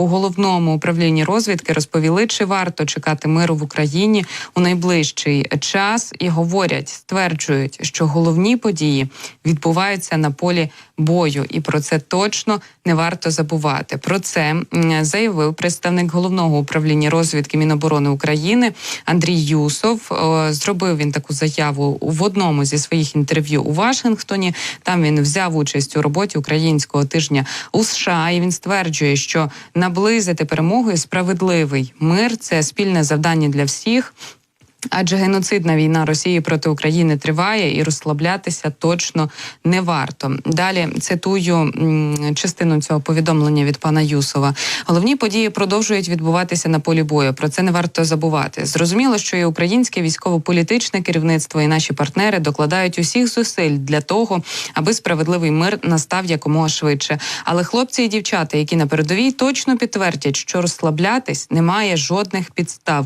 у головному управлінні розвідки розповіли, чи варто чекати миру в Україні у найближчий час, і говорять, стверджують, що головні події відбуваються на полі бою, і про це точно не варто забувати. Про це заявив представник головного управління розвідки Міноборони України Андрій Юсов. Зробив він таку заяву в одному зі своїх інтерв'ю у Вашингтоні. Там він взяв участь у роботі українського тижня у США. І він стверджує, що наблизити перемогу і справедливий мир це спільне завдання для всіх. Адже геноцидна війна Росії проти України триває і розслаблятися точно не варто. Далі цитую частину цього повідомлення від пана Юсова. Головні події продовжують відбуватися на полі бою. Про це не варто забувати. Зрозуміло, що і українське військово-політичне керівництво, і наші партнери докладають усіх зусиль для того, аби справедливий мир настав якомога швидше. Але хлопці і дівчата, які на передовій, точно підтвердять, що розслаблятись немає жодних підстав.